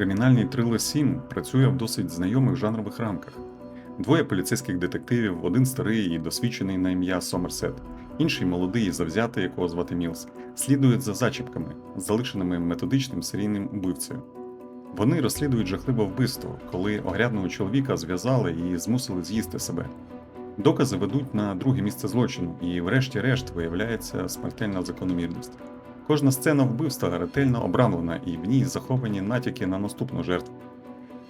Кримінальний трилер 7 працює в досить знайомих жанрових рамках. Двоє поліцейських детективів, один старий і досвідчений на ім'я Сомерсет, інший молодий і завзятий, якого звати Мілс, слідують за зачіпками, залишеними методичним серійним убивцею. Вони розслідують жахливе вбивство, коли огрядного чоловіка зв'язали і змусили з'їсти себе. Докази ведуть на друге місце злочину, і, врешті-решт, виявляється смертельна закономірність. Кожна сцена вбивства ретельно обрамлена, і в ній заховані натяки на наступну жертву.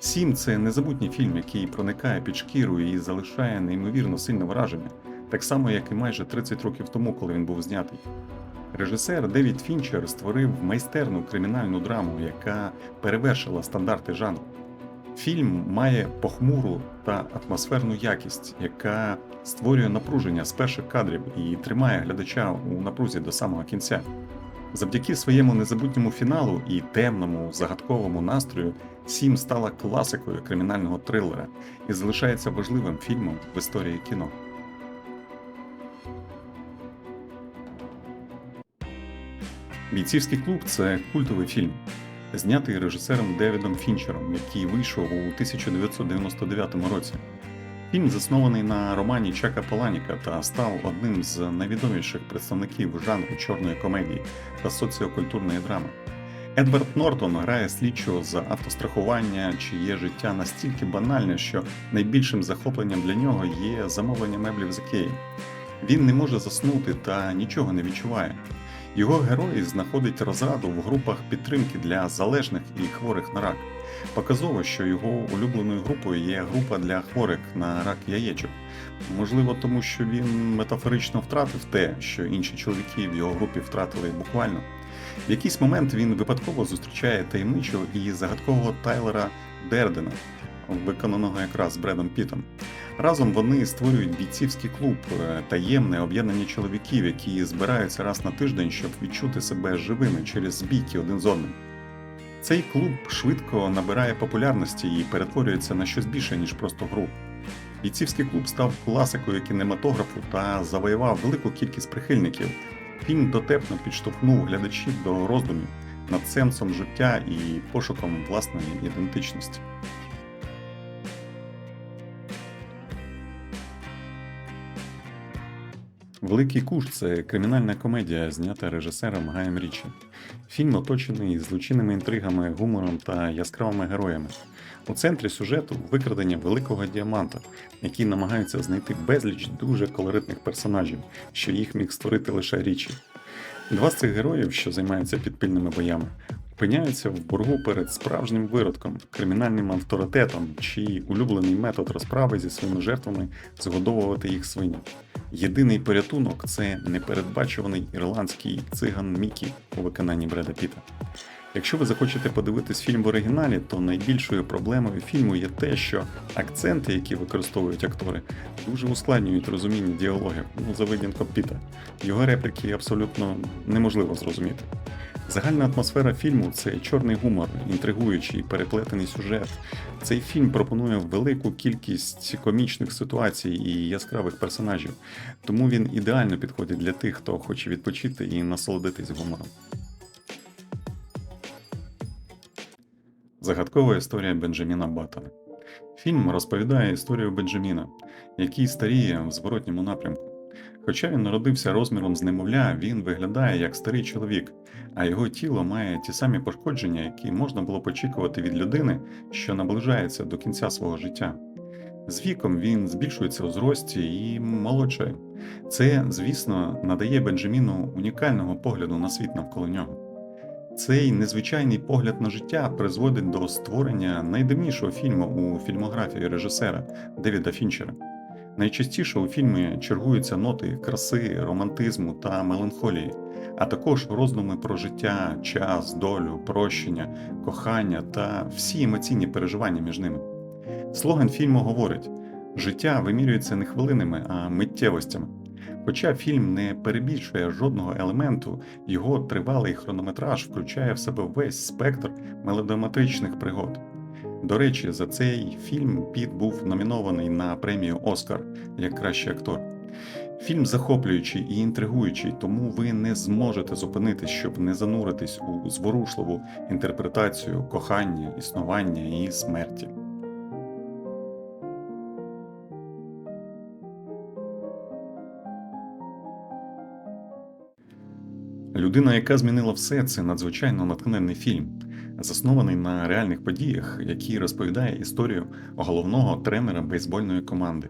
Сім це незабутній фільм, який проникає під шкіру і залишає неймовірно сильне враження, так само, як і майже 30 років тому, коли він був знятий. Режисер Девід Фінчер створив майстерну кримінальну драму, яка перевершила стандарти жанру. Фільм має похмуру та атмосферну якість, яка створює напруження з перших кадрів і тримає глядача у напрузі до самого кінця. Завдяки своєму незабутньому фіналу і темному загадковому настрою Сім стала класикою кримінального трилера і залишається важливим фільмом в історії кіно. Бійцівський клуб це культовий фільм, знятий режисером Девідом Фінчером, який вийшов у 1999 році. Фільм заснований на романі Чака Поланіка та став одним з найвідоміших представників жанру чорної комедії та соціокультурної драми. Едвард Нортон грає слідчого з автострахування, чиє життя настільки банальне, що найбільшим захопленням для нього є замовлення меблів з Ікеї. Він не може заснути та нічого не відчуває. Його герой знаходить розраду в групах підтримки для залежних і хворих на рак. Показово, що його улюбленою групою є група для хворих на рак яєчок. Можливо, тому що він метафорично втратив те, що інші чоловіки в його групі втратили буквально. В якийсь момент він випадково зустрічає таємничого і загадкового Тайлера Дердена, виконаного якраз Бредом Пітом. Разом вони створюють бійцівський клуб, е, таємне об'єднання чоловіків, які збираються раз на тиждень, щоб відчути себе живими через бійки один з одним. Цей клуб швидко набирає популярності і перетворюється на щось більше, ніж просто гру. Бійцівський клуб став класикою кінематографу та завоював велику кількість прихильників. Фільм дотепно підштовхнув глядачів до роздумів над сенсом життя і пошуком власної ідентичності. Великий куш це кримінальна комедія, знята режисером Гаєм Річі. Фільм оточений злочинними інтригами, гумором та яскравими героями. У центрі сюжету викрадення великого діаманта, який намагаються знайти безліч дуже колоритних персонажів, що їх міг створити лише Річі. Два з цих героїв, що займаються підпільними боями, опиняються в боргу перед справжнім виродком, кримінальним авторитетом, чий улюблений метод розправи зі своїми жертвами згодовувати їх свиням. Єдиний порятунок це непередбачуваний ірландський циган Мікі у виконанні Бреда Піта. Якщо ви захочете подивитись фільм в оригіналі, то найбільшою проблемою фільму є те, що акценти, які використовують актори, дуже ускладнюють розуміння діалогів, ну за винятком Піта. Його репліки абсолютно неможливо зрозуміти. Загальна атмосфера фільму це чорний гумор, інтригуючий, переплетений сюжет. Цей фільм пропонує велику кількість комічних ситуацій і яскравих персонажів, тому він ідеально підходить для тих, хто хоче відпочити і насолодитись гумором. Загадкова історія Бенджаміна Баттона. Фільм розповідає історію Бенджаміна, який старіє в зворотньому напрямку. Хоча він народився розміром з немовля, він виглядає як старий чоловік, а його тіло має ті самі пошкодження, які можна було б очікувати від людини, що наближається до кінця свого життя. З віком він збільшується у зрості і молодшає. Це, звісно, надає Бенджаміну унікального погляду на світ навколо нього. Цей незвичайний погляд на життя призводить до створення найдивнішого фільму у фільмографії режисера Девіда Фінчера. Найчастіше у фільмі чергуються ноти краси, романтизму та меланхолії, а також роздуми про життя, час, долю, прощення, кохання та всі емоційні переживання між ними. Слоган фільму говорить: життя вимірюється не хвилинами, а миттєвостями. Хоча фільм не перебільшує жодного елементу, його тривалий хронометраж включає в себе весь спектр мелодраматичних пригод. До речі, за цей фільм Піт був номінований на премію Оскар як кращий актор. Фільм захоплюючий і інтригуючий, тому ви не зможете зупинитись, щоб не зануритись у зворушливу інтерпретацію кохання, існування і смерті. Людина, яка змінила все, це надзвичайно натхненний фільм, заснований на реальних подіях, який розповідає історію головного тренера бейсбольної команди.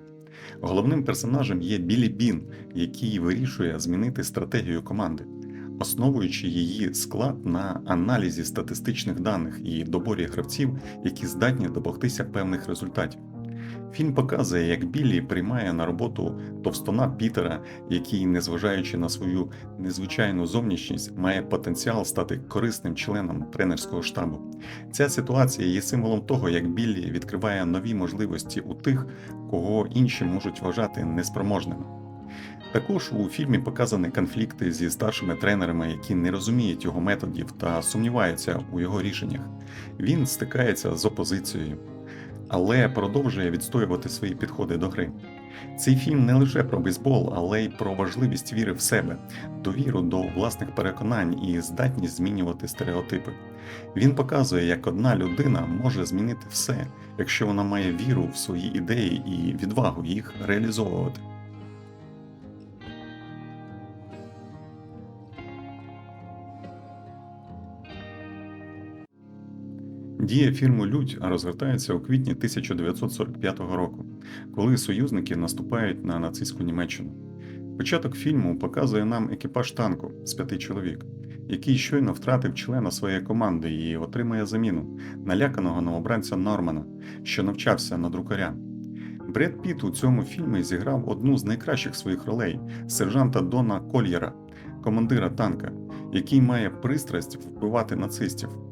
Головним персонажем є Білі Бін, який вирішує змінити стратегію команди, основуючи її склад на аналізі статистичних даних і доборі гравців, які здатні домогтися певних результатів. Фільм показує, як Біллі приймає на роботу товстона Пітера, який, незважаючи на свою незвичайну зовнішність, має потенціал стати корисним членом тренерського штабу. Ця ситуація є символом того, як Біллі відкриває нові можливості у тих, кого інші можуть вважати неспроможними. Також у фільмі показані конфлікти зі старшими тренерами, які не розуміють його методів та сумніваються у його рішеннях. Він стикається з опозицією, але продовжує відстоювати свої підходи до гри. Цей фільм не лише про бейсбол, але й про важливість віри в себе, довіру до власних переконань і здатність змінювати стереотипи. Він показує, як одна людина може змінити все, якщо вона має віру в свої ідеї і відвагу їх реалізовувати. Дія фільму Людь розгортається у квітні 1945 року, коли союзники наступають на нацистську Німеччину. Початок фільму показує нам екіпаж танку з п'яти чоловік, який щойно втратив члена своєї команди і отримує заміну наляканого новобранця Нормана, що навчався на друкаря. Бред Піт у цьому фільмі зіграв одну з найкращих своїх ролей сержанта Дона Кольєра, командира танка, який має пристрасть вбивати нацистів.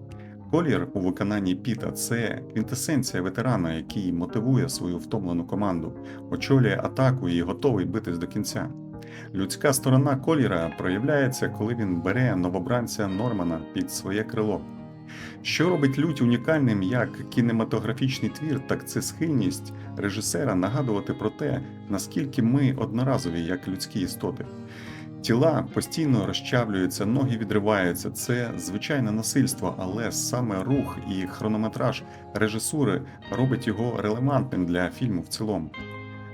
Колір у виконанні Піта це квінтесенція ветерана, який мотивує свою втомлену команду, очолює атаку і готовий битись до кінця. Людська сторона Коліра проявляється, коли він бере новобранця Нормана під своє крило. Що робить лють унікальним як кінематографічний твір, так це схильність режисера нагадувати про те, наскільки ми одноразові як людські істоти. Тіла постійно розчавлюються, ноги відриваються. Це звичайне насильство, але саме рух і хронометраж режисури робить його релевантним для фільму в цілому.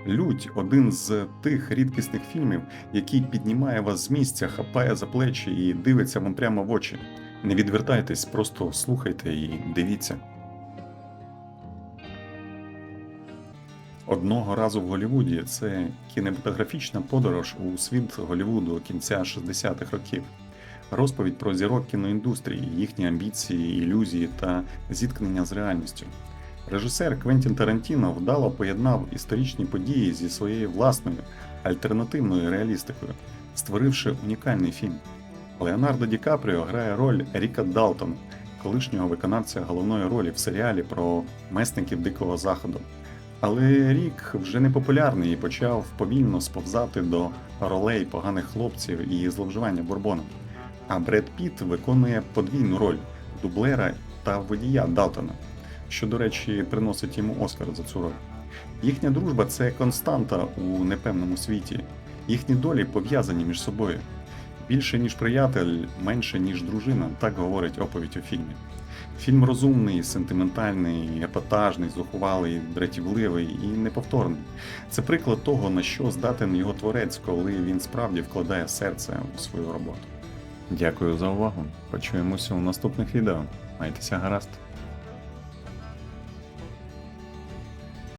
Лють один з тих рідкісних фільмів, який піднімає вас з місця, хапає за плечі і дивиться вам прямо в очі. Не відвертайтесь, просто слухайте і дивіться. Одного разу в Голлівуді це кінематографічна подорож у світ Голлівуду кінця 60-х років. Розповідь про зірок кіноіндустрії, їхні амбіції, ілюзії та зіткнення з реальністю. Режисер Квентін Тарантіно вдало поєднав історичні події зі своєю власною альтернативною реалістикою, створивши унікальний фільм. Леонардо Ді Капріо грає роль Ріка Далтона, колишнього виконавця головної ролі в серіалі про месників Дикого Заходу. Але рік вже не популярний і почав повільно сповзати до ролей поганих хлопців і зловживання бурбоном. А Бред Піт виконує подвійну роль дублера та водія Далтона, що, до речі, приносить йому Оскар за цю роль. Їхня дружба це константа у непевному світі. Їхні долі пов'язані між собою. Більше ніж приятель, менше ніж дружина, так говорить оповідь у фільмі. Фільм розумний, сентиментальний, епатажний, зухвалий, дратівливий і неповторний. Це приклад того, на що здатен його творець, коли він справді вкладає серце у свою роботу. Дякую за увагу. Почуємося у наступних відео. Майтеся гаразд.